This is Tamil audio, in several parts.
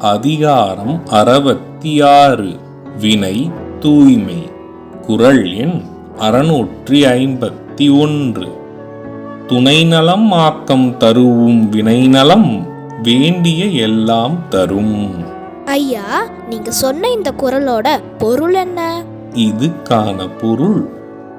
அதிகாரம் அறுபத்தி ஆறு வினை தூய்மை. குரல் எண் அறுநூற்றி ஐம்பத்தி ஒன்று. துணைநலம் ஆக்கம் தருவும் வினைநலம் வேண்டிய எல்லாம் தரும். ஐயா நீங்க சொன்ன இந்த குரலோட பொருள் என்ன? இதுக்கான பொருள்.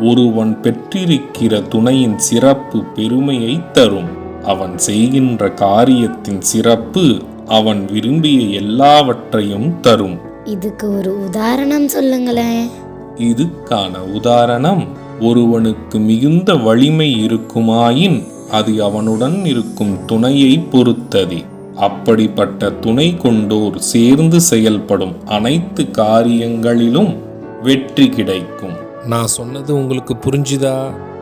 ஒருவன் பெற்றிருக்கிற துணையின் சிறப்பு பெருமையை தரும். அவன் செய்கின்ற காரியத்தின் சிறப்பு அவன் விரும்பிய எல்லாவற்றையும் தரும். இதுக்கு ஒரு உதாரணம் சொல்லுங்களேன். இதுக்கான உதாரணம் ஒருவனுக்கு மிகுந்த வலிமை இருக்குமாயின் அது அவனுடன் இருக்கும் துணையை பொறுத்ததே. அப்படிப்பட்ட துணை கொண்டோர் சேர்ந்து செயல்படும் அனைத்து காரியங்களிலும் வெற்றி கிடைக்கும். நான் சொன்னது உங்களுக்கு புரிஞ்சுதா?